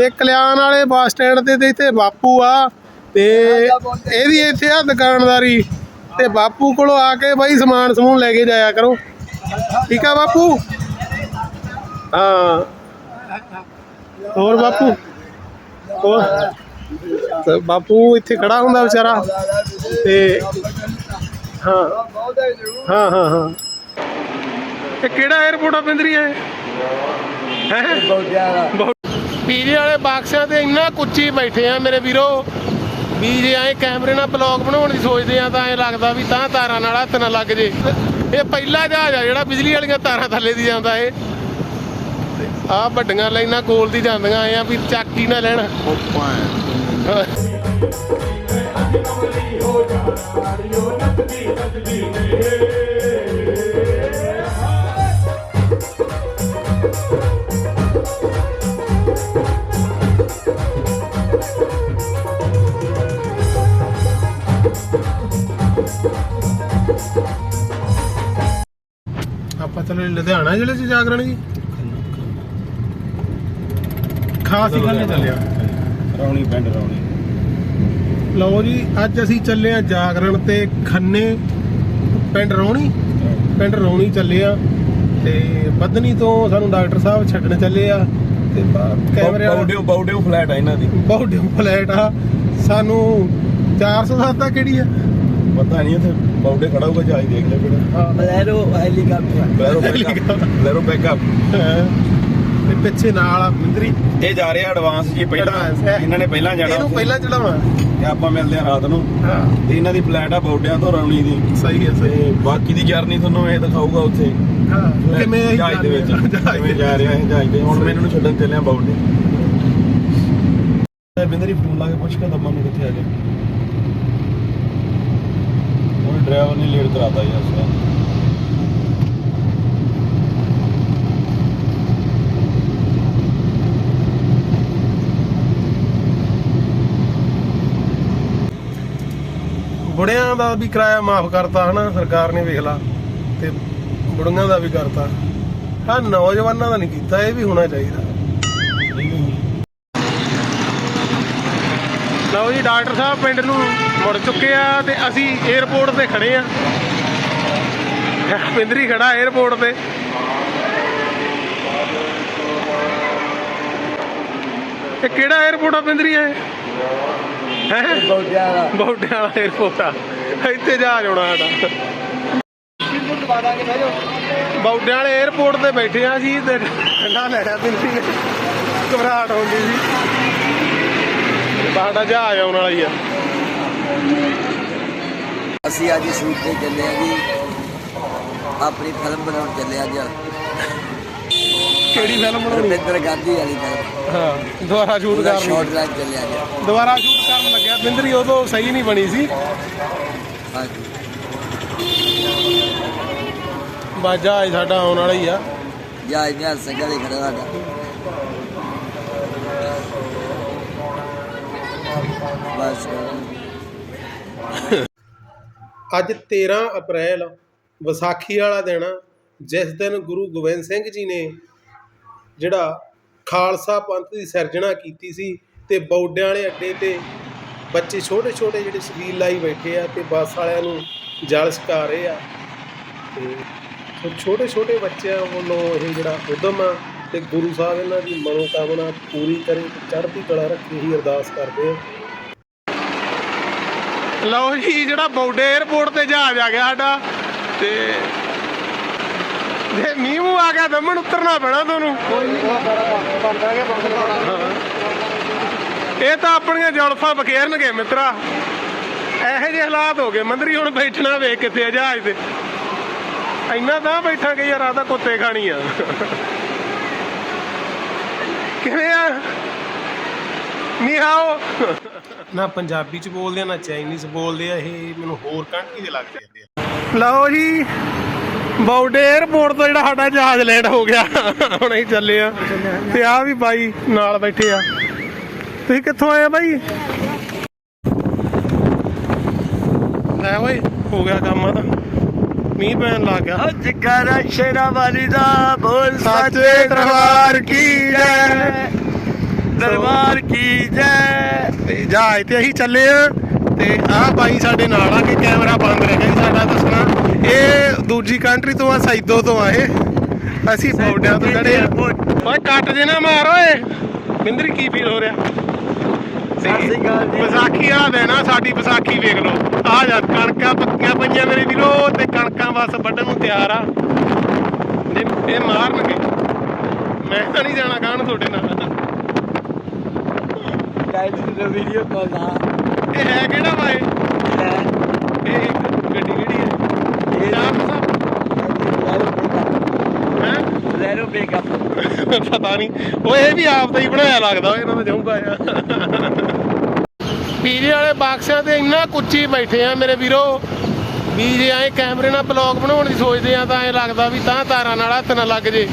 ਤੇ ਕਲਿਆਣ ਵਾਲੇ bus stand ਤੇ ਤੇ ਇੱਥੇ ਬਾਪੂ ਆ ਤੇ ਇਹਦੀ ਇੱਥੇ ਆ ਦੁਕਾਨਦਾਰੀ ਤੇ ਬਾਪੂ ਕੋਲੋਂ ਆ ਕੇ ਬਾਈ ਸਮਾਨ ਸਮੂਨ ਲੈ ਕੇ ਜਾਇਆ ਕਰੋ। ਠੀਕ ਆ ਬਾਪੂ? ਹਾਂ। ਹੋਰ ਬਾਪੂ? ਹੋਰ? ਬਾਪੂ ਇੱਥੇ ਖੜਾ ਹੁੰਦਾ ਵਿਚਾਰਾ ਤੇ ਹਾਂ। ਹਾਂ ਹਾਂ ਹਾਂ। ਇਹ ਕਿਹੜਾ 에어ਪੋਰਟ ਆ ਪਿੰਦਰੀ ਹੈ? ਹੈ ਪੀਜੇ ਵਾਲੇ ਬਾਕਸਾਂ ਤੇ ਇੰਨਾ ਕੁੱਚੀ ਬੈਠੇ ਆ ਮੇਰੇ ਵੀਰੋ, ਵੀ ਜੇ ਐ ਕੈਮਰੇ ਨਾਲ ਬਲੌਗ ਬਣਾਉਣ ਦੀ ਸੋਚਦੇ ਆ ਤਾਂ ਐ ਲੱਗਦਾ ਵੀ ਤਾਂ ਤਾਰਾਂ ਨਾਲ ਹੱਥ ਨਾ ਲੱਗ ਜੇ। ਇਹ ਪਹਿਲਾ ਜਹਾਜ਼ ਆ ਜਿਹੜਾ ਬਿਜਲੀ ਵਾਲੀਆਂ ਤਾਰਾਂ ਥੱਲੇ ਦੀ ਜਾਂਦਾ ਏ। ਆ ਵੱਡੀਆਂ ਲਾਈਨਾਂ ਕੋਲ ਦੀ ਜਾਂਦੀਆਂ ਆ ਵੀ ਚੱਕ ਨਾ ਲੈਣ। ਆਪਾਂ ਲੁਧਿਆਣਾ ਜ਼ਿਲ੍ਹੇ 'ਚ ਜਾਗਰਣ ਜੀ ਖਾਸ ਹੀ ਖੰਨੇ ਚੱਲਿਆ ਰੌਣੀ ਪਿੰਡ ਰੌਣੀ। ਲਓ ਜੀ ਅੱਜ ਅਸੀਂ ਚੱਲੇ ਆ ਜਾਗਰਣ ਤੇ ਖੰਨੇ। ਪਿੰਡ ਰੌਣੀ। ਪਿੰਡ ਰੌਣੀ ਚੱਲੇ ਆ ਤੇ ਬੱਦਨੀ ਤੋਂ ਸਾਨੂੰ ਡਾਕਟਰ ਸਾਹਿਬ ਛੱਡਣ ਚੱਲੇ ਆ ਤੇ ਕੈਮਰੇ ਬਾਉਡਿਓ ਬਾਉਡਿਓ ਫਲੈਟ ਆ ਇਹਨਾਂ ਦੀ। ਡਿਮ ਫਲੈਟ ਆ। ਸਾਨੂੰ 407 ਆ ਕਿਹੜੀ ਆ? ਪਤਾ ਨਹੀਂ ਇੱਥੇ ਬਾਉਡੇ ਖੜਾ ਹੋਊਗਾ ਜਾਈ ਦੇਖ ਲੈ ਕਿਹੜਾ Bolero helicopter. Bolero backup Bolero backup ਤੇ ਪਿੱਛੇ ਨਾਲ ਆ ਮਿੰਦਰੀ ਇਹ ਜਾ ਰਿਹਾ ਐਡਵਾਂਸ ਜੀ ਪਹਿਲਾਂ Advance ਹੈ। ਇਹਨਾਂ ਨੇ ਪਹਿਲਾਂ ਜਾਣਾ ਇਹਨੂੰ। ਪਹਿਲਾਂ ਚੜਾਉਣਾ ਤੇ ਆਪਾਂ ਮਿਲਦੇ ਆ ਰਾਤ ਨੂੰ। ਹਾਂ। ਤੇ ਇਹਨਾਂ ਦੀ ਫਲੈਟ ਆ ਬਾਉਡਿਆਂ ਤੋਂ ਰੌਣੀ ਦੀ। ਸਹੀ ਹੈ ਸਹੀ ਤੇ ਬਾਕੀ ਦੀ ਜਰਨੀ ਤੁਹਾਨੂੰ ਇਹ ਦਿਖਾਊਗਾ ਉੱਥੇ। ਹਾਂ ਕਿਵੇਂ ਅਸੀਂ ਜਹਾਜ਼ ਦੇ ਵਿੱਚ। ਜਹਾਜ਼ ਕਿਵੇਂ ਜਾ ਰਿਹਾ ਹੈ ਜਹਾਜ਼ ਤੇ ਹੁਣ ਮੈਂ ਇਹਨਾਂ ਨੂੰ ਛੱਡਣ ਚੱਲਿਆ ਬਾਉਡੇ ਬਿੰਦਰੀ ਫੋਨ ਲਾ ਕੇ ਪੁੱਛ ਕੇ ਦਮਾ ਨੂੰ ਕਿੱਥੇ ਆ ਗਿਆ। ਡਰਾਈਵਰ ਨੇ ਲੇਟ ਕਰਾਤਾ ਯਾਰ ਸਰ ਬੁੜਿਆਂ ਦਾ ਵੀ ਕਿਰਾਇਆ ਮਾਫ ਕਰਤਾ ਹਨਾ, ਸਰਕਾਰ ਨੇ ਵੇਖ ਲਾ, ਤੇ ਬੁੜੀਆਂ ਦਾ ਵੀ ਕਰਤਾ। ਹਾਂ ਨੌਜਵਾਨਾਂ ਦਾ ਨਹੀਂ ਕੀਤਾ, ਇਹ ਵੀ ਹੋਣਾ ਚਾਹੀਦਾ। ਲਓ ਜੀ, ਡਾਕਟਰ ਸਾਹਿਬ ਪਿੰਡ ਨੂੰ ਮੁੜ ਚੁੱਕੇ ਆ ਤੇ ਅਸੀਂ 에어ਪੋਰਟ ਤੇ ਖੜੇ ਆ। ਪਿੰਦਰੀ ਖੜਾ 에어ਪੋਰਟ ਤੇ। ਇਹ ਕਿਹੜਾ 에어ਪੋਰਟ ਆ ਪਿੰਦਰੀ ਹੈ ਹੈ? ਬੌਟਿਆਂ ਵਾਲਾ ਬੌਟਿਆਂ ਵਾਲਾ 에어ਪੋਰਟ ਇੱਥੇ ਜਾ ਜਾਣਾ ਸਾਡਾ। ਬੌਟਿਆਂ ਵਾਲੇ 에어ਪੋਰਟ ਤੇ ਬੈਠੇ ਆ ਜੀ ਤੇ ਠੰਡਾ ਲੈਣਾ ਪਿੰਦਰੀ ਨੇ। ਘਬਰਾਹਟ ਹੋ ਗਈ ਜੀ ਬਾਹਰ ਦਾ ਜਹਾਜ਼ ਆਉਣ ਵਾਲਾ ਆ। ਅਸੀਂ ਅੱਜ ਸ਼ੂਟ ਤੇ ਚੱਲੇ ਆ ਜੀ। ਆਪਣੀ ਫਿਲਮ ਬਣਾਉਣ ਚੱਲੇ ਆ ਅੱਜ। ਕਿਹੜੀ ਫਿਲਮ ਬਣਾਉਣੀ? ਰਵਿੰਦਰ ਗਾਂਧੀ ਵਾਲੀ ਫਿਲਮ ਹਾਂ ਦੁਬਾਰਾ ਸ਼ੂਟ ਕਰਨੀ ਸ਼ਾਰਟ ਲਾਈਨ ਚੱਲੇ ਆ ਜੀ ਦੁਬਾਰਾ ਸ਼ੂਟ ਕਰਨ ਲੱਗਿਆ ਪਿੰਦਰੀ ਉਦੋਂ ਸਹੀ ਨਹੀਂ ਬਣੀ ਸੀ। ਹਾਂਜੀ। ਬਸ ਜਹਾਜ਼ ਸਾਡਾ ਆਉਣ ਵਾਲਾ ਹੀ ਆ। ਜਾਂ ਇਹਨਾਂ ਸੰਗਲ ਹੀ ਖੜਾ ਸਾਡਾ। ਬਸ। ਅੱਜ 13 ਅਪ੍ਰੈਲ ਵਿਸਾਖੀ ਵਾਲਾ ਦਿਨ ਆ, ਜਿਸ ਦਿਨ ਗੁਰੂ ਗੋਬਿੰਦ ਸਿੰਘ ਜੀ ਨੇ ਜਿਹੜਾ ਖਾਲਸਾ ਪੰਥ ਦੀ ਸਿਰਜਣਾ ਕੀਤੀ ਸੀ ਤੇ ਬੌਡਿਆਂ ਵਾਲੇ ਅੱਡੇ ਤੇ ਬੱਚੇ ਛੋਟੇ ਛੋਟੇ ਜਿਹੜੇ ਸਬੀਲ ਲਾਈ ਬੈਠੇ ਆ ਤੇ ਬੱਸ ਵਾਲਿਆਂ ਨੂੰ ਜਲ ਛਕਾ ਰਹੇ ਆ ਤੇ ਛੋਟੇ ਛੋਟੇ ਬੱਚਿਆਂ ਵੱਲੋਂ ਇਹ ਜਿਹੜਾ ਉਦਮ ਆ ਤੇ ਗੁਰੂ ਸਾਹਿਬ ਇਹਨਾਂ ਦੀ ਮਨੋਕਾਮਨਾ ਪੂਰੀ ਕਰੇ ਚੜ੍ਹਦੀ ਕਲਾ ਰੱਖੇ ਹੀ ਅਰਦਾਸ ਕਰਦੇ ਆ। ਲਓ ਜੀ ਜਿਹੜਾ ਬੌਡੇ 에어ਪੋਰਟ ਤੇ ਜਹਾਜ਼ ਆ ਗਿਆ ਸਾਡਾ। ਤੇ ਜੇ ਮੀਂਹ ਮੂੰਹ ਆ ਗਿਆ ਦਮਨ ਉਤਰਨਾ ਪੈਣਾ ਤੁਹਾਨੂੰ। ਇਹ ਤਾਂ ਆਪਣੀਆਂ ਜਲਫਾਂ ਬਖੇਰਨਗੇ ਮਿੱਤਰਾ। ਇਹੋ ਜਿਹੇ ਹਾਲਾਤ ਹੋ ਗਏ ਮੰਦਰੀ ਹੁਣ ਬੈਠਣਾ ਵੇਖ ਕਿੱਥੇ ਆ ਜਹਾਜ਼ ਤੇ। ਇੰਨਾ ਤਾਂ ਬੈਠਾਂਗੇ ਯਾਰ ਆ ਤਾਂ ਕੁੱਤੇ ਖਾਣੀ ਆ। ਕਿਵੇਂ ਆ? ਨੀਹਾਓ ਨਾ ਪੰਜਾਬੀ ਚ ਬੋਲਦੇ ਆ ਨਾ ਚਾਈਨੀਜ਼ ਬੋਲਦੇ ਆ ਇਹ ਮੈਨੂੰ ਹੋਰ ਕੰਟਰੀ ਦੇ ਲੱਗਦੇ ਆ। ਲਓ ਜੀ ਬੌਡੇ 에어ਪੋਰਟ ਤੋਂ ਜਿਹੜਾ ਸਾਡਾ ਜਹਾਜ਼ ਲੈਂਡ ਹੋ ਗਿਆ। ਹੁਣ ਅਸੀਂ ਚੱਲੇ ਆ। ਤੇ ਆ ਵੀ ਬਾਈ ਨਾਲ ਬੈਠੇ ਆ। ਤੁਸੀਂ ਕਿੱਥੋਂ ਆਏ ਆ ਬਾਈ? ਲੈ ਓਏ ਹੋ ਗਿਆ ਕੰਮ ਆ ਤਾਂ। ਮੀਂਹ ਪੈਣ ਲੱਗ ਗਿਆ। ਜਗਰਾ ਸ਼ੇਰਾ ਵਾਲੀ ਦਾ ਬੋਲ ਸੱਚੇ ਦਰਬਾਰ ਕੀ ਜੈ ਦਰਬਾਰ ਕੀ ਜੈ। ਤੇ ਜਹਾਜ਼ ਤੇ ਅਸੀਂ ਚੱਲੇ ਆ ਤੇ ਆਹ ਬਾਈ ਸਾਡੇ ਨਾਲ ਆ ਕਿ ਕੈਮਰਾ ਬੰਦ ਰਹਿ ਗਿਆ ਸਾਡਾ ਦੱਸਣਾ। ਇਹ ਦੂਜੀ ਕੰਟਰੀ ਤੋਂ ਆ ਸੈਦੋ ਤੋਂ ਆ ਇਹ। ਅਸੀਂ ਪੌੜਿਆਂ ਤੋਂ ਆ। ਓਏ ਕੱਟ ਜੇ ਨਾ ਮਾਰ ਓਏ। ਬਿੰਦਰੀ ਕੀ ਫੀਲ ਹੋ ਰਿਹਾ। ਵਿਸਾਖੀ ਆ ਸਾਡੀ ਵਿਸਾਖੀ ਵੇਖ ਲਓ। ਆ ਜਾ ਕਣਕਾਂ ਪੱਕੀਆਂ ਪਈਆਂ ਮੇਰੇ ਵੀਰੋ ਤੇ ਕਣਕਾਂ ਬਸ ਵੱਢਣ ਨੂੰ ਤਿਆਰ ਆ। ਇਹ ਮਾਰਨਗੇ ਮੈਂ ਤਾਂ ਨਹੀਂ ਜਾਣਾ ਕਾਹਨ ਤੁਹਾਡੇ ਨਾਲ। ਗਾਇਡ ਦੀ ਵੀਡੀਓ ਕਾਲ ਨਾ ਇਹ ਹੈ ਕਿਹੜਾ ਵਾ ਇਹ ਗੱਡੀ ਕਿਹੜੀ ਹੈ? ਇਹ ਨਾਮ ਹੈ? ਜ਼ੈਰੋ ਬ੍ਰੇਕਅਪ ਪਤਾ ਨਹੀਂ। ਉਹ ਇਹ ਵੀ ਆਪ ਦਾ ਹੀ ਬਣਾਇਆ ਲੱਗਦਾ। ਇਹਨਾਂ ਦਾ ਜਾਊਗਾ। ਆ ਪੀਜੇ ਵਾਲੇ ਬਾਕਸਿਆਂ ਤੇ ਇੰਨਾ ਕੁੱਚੀ ਬੈਠੇ ਆ ਮੇਰੇ ਵੀਰੋ। ਵੀ ਜੇ ਐ ਕੈਮਰੇ ਨਾਲ ਬਲੌਗ ਬਣਾਉਣ ਦੀ ਸੋਚਦੇ ਆ ਤਾਂ ਐ ਲੱਗਦਾ ਵੀ ਤਾਂ ਤਾਰਾਂ ਨਾਲ ਹੱਥ ਨਾ ਲੱਗ ਜੇ।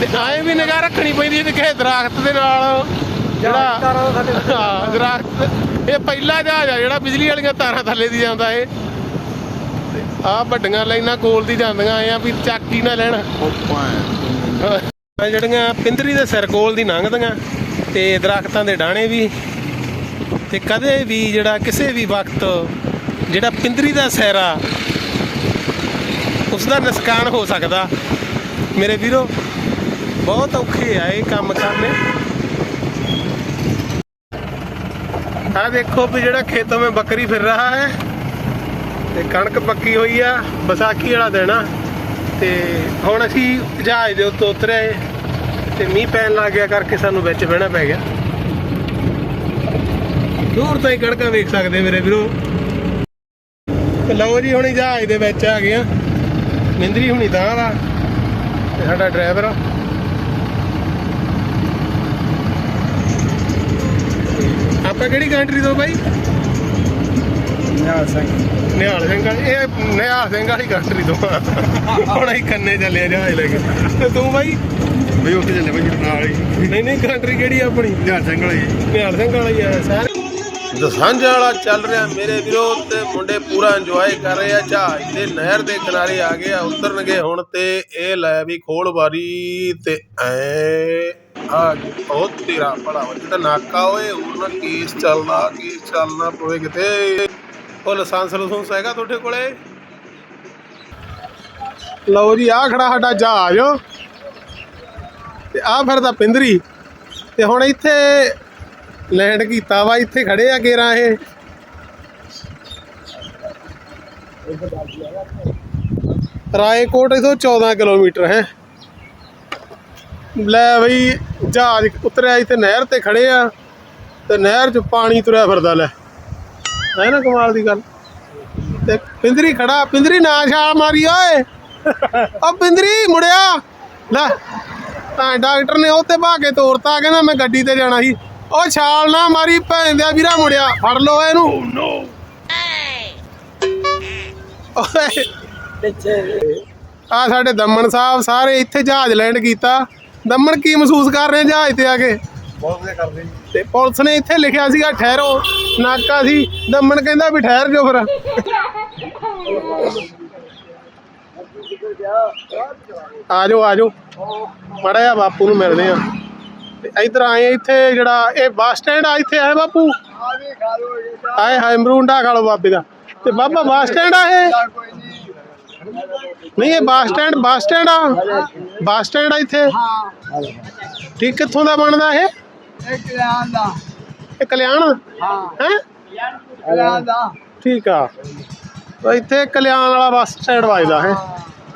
ਤੇ ਐ ਵੀ ਨਿਗਾਹ ਰੱਖਣੀ ਪੈਂਦੀ ਹੈ ਕਿ ਦਰਖਤ ਦੇ ਨਾਲ। ਜਿਹੜਾ ਹਾਂ ਦਰਖਤ ਇਹ ਪਹਿਲਾ ਜਹਾਜ਼ ਆ ਜਿਹੜਾ ਬਿਜਲੀ ਵਾਲੀਆਂ ਤਾਰਾਂ ਥੱਲੇ ਦੀ ਜਾਂਦਾ ਇਹ। ਆ ਵੱਡੀਆਂ ਲਾਈਨਾਂ ਕੋਲ ਦੀ ਜਾਂਦੀਆਂ ਆ ਵੀ ਚੱਕ ਨਾ ਲੈਣ। ਜਿਹੜੀਆਂ ਪਿੰਦਰੀ ਦੇ ਸਿਰ ਕੋਲ ਦੀ ਲੰਘਦੀਆਂ ਤੇ ਦਰਖਤਾਂ ਦੇ ਡਾਣੇ ਵੀ ਤੇ ਕਦੇ ਵੀ ਜਿਹੜਾ ਕਿਸੇ ਵੀ ਵਕਤ ਜਿਹੜਾ ਪਿੰਦਰੀ ਦਾ ਸੈਰਾ ਉਸ ਦਾ ਨੁਕਸਾਨ ਹੋ ਸਕਦਾ। ਮੇਰੇ ਵੀਰੋ ਬਹੁਤ ਔਖੇ ਆ ਇਹ ਕੰਮ ਕਰਨੇ। ਆ ਦੇਖੋ ਵੀ ਜਿਹੜਾ ਖੇਤੋਂ में ਬੱਕਰੀ ਫਿਰ ਰਹਾ ਹੈ। ਤੇ ਕਣਕ ਪੱਕੀ ਹੋਈ ਆ, ਵਿਸਾਖੀ ਵਾਲਾ ਦਿਨ ਆ। ਤੇ ਹੁਣ ਅਸੀਂ ਜਹਾਜ਼ ਦੇ ਉੱਤੇ ਉਤਰੇ ਤੇ ਮੀਂਹ ਪੈਣ ਲੱਗ ਗਿਆ ਕਰਕੇ ਸਾਨੂੰ ਵਿੱਚ ਬਹਿਣਾ ਪੈ ਗਿਆ। ਦੂਰ ਤੋਂ ਹੀ ਕਣਕਾਂ ਵੇਖ ਸਕਦੇ ਮੇਰੇ ਵੀਰੋ। ਤੇ ਲਓ ਜੀ, ਹੁਣ ਜਹਾਜ਼ ਦੇ ਵਿੱਚ ਆ ਗਏ ਆ। ਮਿੰਦਰੀ ਹੁਣੀ ਤਾਂ ਵਾ ਸਾਡਾ ਡਰਾਈਵਰ ਆ। ਆਪਾਂ ਕਿਹੜੀ ਕੰਟਰੀ ਤੋਂ ਬਾਈ? ਨਿਹਾਲ ਸਿੰਘ। ਨਿਹਾਲ ਸਿੰਘ ਇਹ ਨਿਹਾਲ ਸਿੰਘ ਵਾਲੀ ਕੰਟਰੀ ਤੋਂ। ਹੁਣ ਅਸੀਂ ਕੰਨੇ ਚੱਲੇ ਜਹਾਜ਼ ਲੈ ਕੇ ਤੇ ਤੂੰ ਬਾਈ? ਬਈ ਉੱਥੇ ਚੱਲੇ ਬਈ ਨਾਲ ਹੀ। ਨਹੀਂ ਨਹੀਂ ਕੰਟਰੀ ਕਿਹੜੀ ਆਪਣੀ? ਨਿਹਾਲ ਸਿੰਘ ਵਾਲੀ। ਨਿਹਾਲ ਸਿੰਘ ਵਾਲਾ ਹੀ ਆ ਸਾਰੇ। ਦਸਾਂਝ ਵਾਲਾ ਚੱਲ ਰਿਹਾ ਮੇਰੇ ਵੀਰੋ ਤੇ ਮੁੰਡੇ ਪੂਰਾ ਇੰਜੋਏ ਕਰ ਰਹੇ ਆ। ਜਹਾਜ਼ ਦੇ ਨਹਿਰ ਦੇ ਕਿਨਾਰੇ ਆ ਗਏ ਆ ਉਤਰਨਗੇ ਹੁਣ ਤੇ ਇਹ ਲੈ ਵੀ ਖੋਲ ਵਾਰੀ ਤੇ ਐ। ਆ ਬਹੁਤ ਤੇਰਾ ਭਲਾ ਜਿਹੜਾ ਨਾਕਾ ਓਏ ਉਹਨਾਂ ਕੇਸ ਚੱਲਦਾ ਕੇਸ ਚੱਲਣਾ, ਪਵੇ ਕਿਤੇ। ਉਹ ਲਾਇਸੈਂਸ ਲਾਇਸੈਂਸ ਹੈਗਾ ਤੁਹਾਡੇ ਕੋਲੇ? ਲਓ ਜੀ ਆ ਖੜਾ ਸਾਡਾ ਜਹਾਜ਼। ਤੇ ਆ ਫਿਰਦਾ ਪਿੰਦਰੀ। ਤੇ ਹੁਣ ਇੱਥੇ ਲੈਂਡ ਕੀਤਾ ਵਾ, ਇੱਥੇ ਖੜੇ ਆ ਕੇਰਾਂ ਇਹ। ਰਾਏਕੋਟ, ਇਥੋਂ 14 ਕਿਲੋਮੀਟਰ ਹੈ। ਲੈ ਬਈ ਜਹਾਜ਼ ਉਤਰਿਆ ਇੱਥੇ ਨਹਿਰ ਤੇ ਖੜੇ ਆ। ਤੇ ਨਹਿਰ 'ਚ ਪਾਣੀ ਤੁਰਿਆ ਫਿਰਦਾ ਲੈ। ਹੈ ਨਾ ਕਮਾਲ ਦੀ ਗੱਲ। ਤੇ ਪਿੰਦਰੀ ਖੜਾ ਪਿੰਦਰੀ ਨਾ ਛਾਲ ਮਾਰੀ ਓਏ। ਓ ਪਿੰਦਰੀ ਮੁੜਿਆ। ਲੈ ਤਾਂ ਡਾਕਟਰ ਨੇ ਉੱਤੇ ਭਾ ਕੇ ਤੋਰਤਾ ਕਹਿੰਦਾ ਮੈਂ ਗੱਡੀ ਤੇ ਜਾਣਾ ਸੀ। ਉਹ ਛਾਲ ਨਾ ਮਾਰੀ ਭੈਣ ਦਿਆ ਵੀਰਾ ਮੁੜਿਆ। ਫੜ ਲਓ ਇਹਨੂੰ। ਓਏ। ਪਿੱਛੇ ਆ ਸਾਡੇ ਦਮਨ ਸਾਹਿਬ ਸਾਰੇ ਇੱਥੇ ਜਹਾਜ਼ ਲੈਂਡ ਕੀਤਾ। ਦਮਨ ਕੀ ਮਹਿਸੂਸ ਕਰ ਰਹੇ ਜਹਾਜ਼ ਤੇ ਆ ਕੇ? ਬਹੁਤ ਵਧੀਆ ਕਰਦੇ ਜੀ। ਤੇ ਪੁਲਿਸ ਨੇ ਇੱਥੇ ਲਿਖਿਆ ਸੀਗਾ ਠਹਿਰੋ। ਨਾਕਾ ਸੀ। ਦਮਨ ਕਹਿੰਦਾ ਵੀ ਠਹਿਰ ਜਾਓ ਫਿਰ। ਆ ਜਾਓ ਆ ਜਾਓ ਮੜਾ ਜਾ ਬਾਪੂ ਨੂੰ ਮਿਲਦੇ ਆ। ਤੇ ਇਧਰ ਆਏ ਇੱਥੇ ਜਿਹੜਾ ਇਹ ਬੱਸ ਸਟੈਂਡ ਆ ਇੱਥੇ ਆਏ ਬਾਪੂ? ਆਏ ਹਾਏ ਮਰੂੰਡਾ ਖਾ ਲਓ ਬਾਬੇ ਦਾ। ਤੇ ਬਾਬਾ ਬੱਸ ਸਟੈਂਡ ਆ ਇਹ? ਨਹੀਂ ਇਹ ਬੱਸ ਸਟੈਂਡ ਬੱਸ ਸਟੈਂਡ ਆ। ਬੱਸ ਸਟੈਂਡ ਆ ਇੱਥੇ। ਠੀਕ ਕਿੱਥੋਂ ਦਾ ਬਣਦਾ ਇਹ? ਇੱਕ ਲਿਆਂ ਦਾ। ਇਹ ਕਲਿਆਣ? ਹਾਂ। ਹੈ? ਲਿਆਂ ਦਾ। ਠੀਕ ਆ। ਤਾਂ ਇੱਥੇ ਕਲਿਆਣ ਵਾਲਾ ਬੱਸ ਸਟੈਂਡ ਵੱਜਦਾ ਹੈ।